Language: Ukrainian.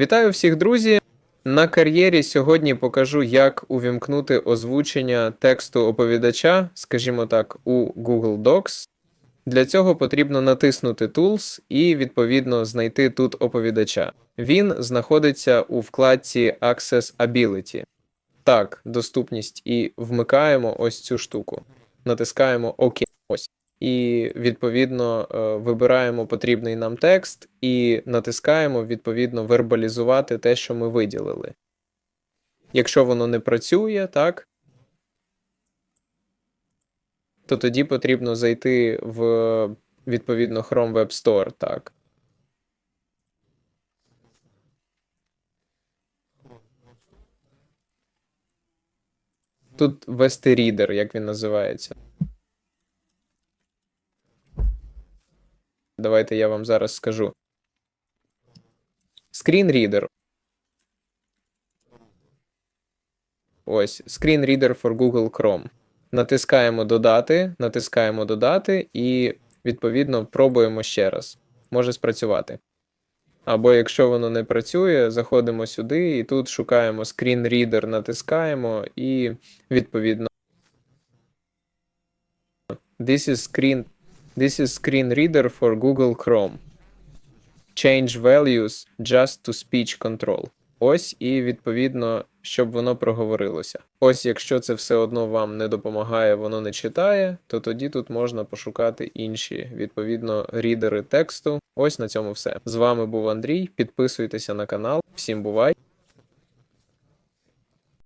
Вітаю всіх, друзі! На кар'єрі сьогодні покажу, як увімкнути озвучення тексту оповідача, скажімо так, у Google Docs. Для цього потрібно натиснути Tools і відповідно знайти тут оповідача. Він знаходиться у вкладці Accessibility. Так, доступність і вмикаємо ось цю штуку. Натискаємо ОК. Ось. І відповідно е, вибираємо потрібний нам текст і натискаємо відповідно вербалізувати те, що ми виділили. Якщо воно не працює, так, то тоді потрібно зайти в відповідно Chrome Web Store, так. Тут вести рідер, як він називається. Давайте я вам зараз скажу. Screen Ось, Screen for Google Chrome. Натискаємо додати, натискаємо додати і відповідно пробуємо ще раз. Може спрацювати. Або якщо воно не працює, заходимо сюди і тут шукаємо Screen Reader, натискаємо і відповідно. This is screen This is screen reader for Google Chrome. Change values just to speech control. Ось і відповідно, щоб воно проговорилося. Ось, якщо це все одно вам не допомагає, воно не читає, то тоді тут можна пошукати інші відповідно рідери тексту. Ось на цьому все. З вами був Андрій. Підписуйтеся на канал. Всім бувай!